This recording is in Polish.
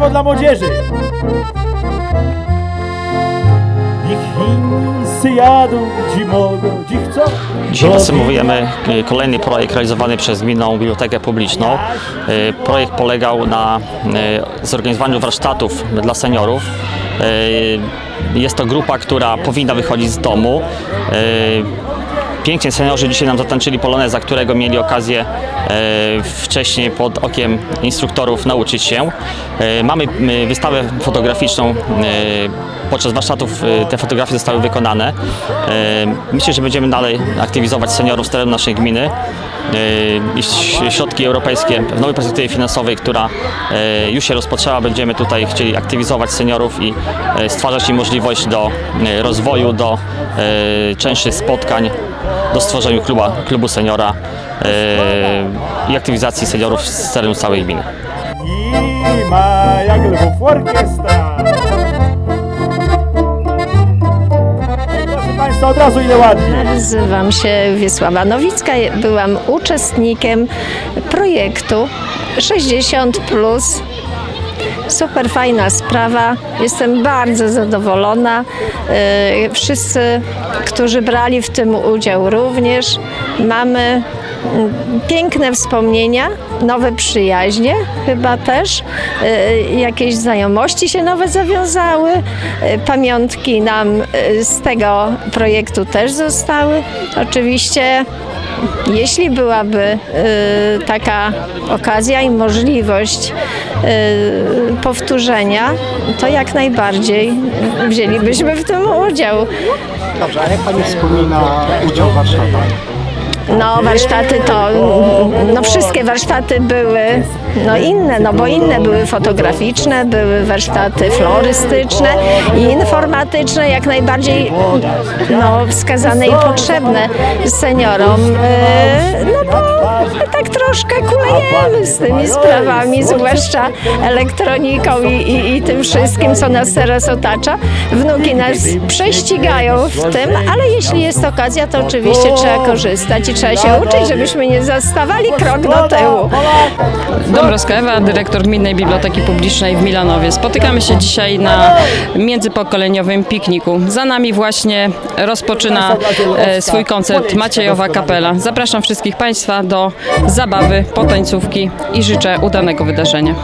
tylko dla młodzieży. Chińscy jadą, gdzie mogą, chcą. Dzisiaj podsumowujemy e, kolejny projekt realizowany przez Gminną Bibliotekę Publiczną. E, Projekt polegał na e, zorganizowaniu warsztatów dla seniorów. Jest to grupa, która powinna wychodzić z domu. Pięknie seniorzy dzisiaj nam zatańczyli poloneza, którego mieli okazję e, wcześniej pod okiem instruktorów nauczyć się. E, mamy wystawę fotograficzną. E, podczas warsztatów te fotografie zostały wykonane. Myślę, że będziemy dalej aktywizować seniorów z terenu naszej gminy. I środki europejskie w nowej perspektywie finansowej, która już się rozpoczęła, będziemy tutaj chcieli aktywizować seniorów i stwarzać im możliwość do rozwoju, do częstszych spotkań, do stworzenia kluba, klubu seniora e, i aktywizacji seniorów z terenu całej gminy. I ma jak lwów orkiestra. Proszę Państwa, od razu ile ładnie. Nazywam się Wiesława Nowicka. Byłam uczestnikiem projektu 60. Plus. Super fajna sprawa. Jestem bardzo zadowolona. Yy, Wszyscy, którzy brali w tym udział również. Mamy mm, piękne wspomnienia, nowe przyjaźnie chyba też. Yy, Jakieś znajomości się nowe zawiązały. Yy, Pamiątki nam z tego projektu też zostały. Oczywiście jeśli byłaby y, taka okazja i możliwość y, powtórzenia, to jak najbardziej wzięlibyśmy w tym udział. Dobrze, a jak Pani wspomina udział w warsztatach? No warsztaty to, no wszystkie warsztaty były no inne, no bo inne były fotograficzne, były warsztaty florystyczne i informatyczne, jak najbardziej no, wskazane i potrzebne seniorom. E, No bo tak troszkę kulejemy z tymi sprawami, zwłaszcza elektroniką i, i, i tym wszystkim, co nas teraz otacza. Wnuki nas prześcigają w tym, ale jeśli jest okazja, to oczywiście trzeba korzystać i trzeba się uczyć, żebyśmy nie zastawali krok do tyłu. Dąbrowska Ewa, dyrektor Gminnej Biblioteki Publicznej w Milanowie. Spotykamy się dzisiaj na międzypokoleniowym pikniku. Za nami właśnie rozpoczyna e, swój koncert Maciejowa Kapela. Zapraszam wszystkich Państwa do zabawy, potańcówki i życzę udanego wydarzenia.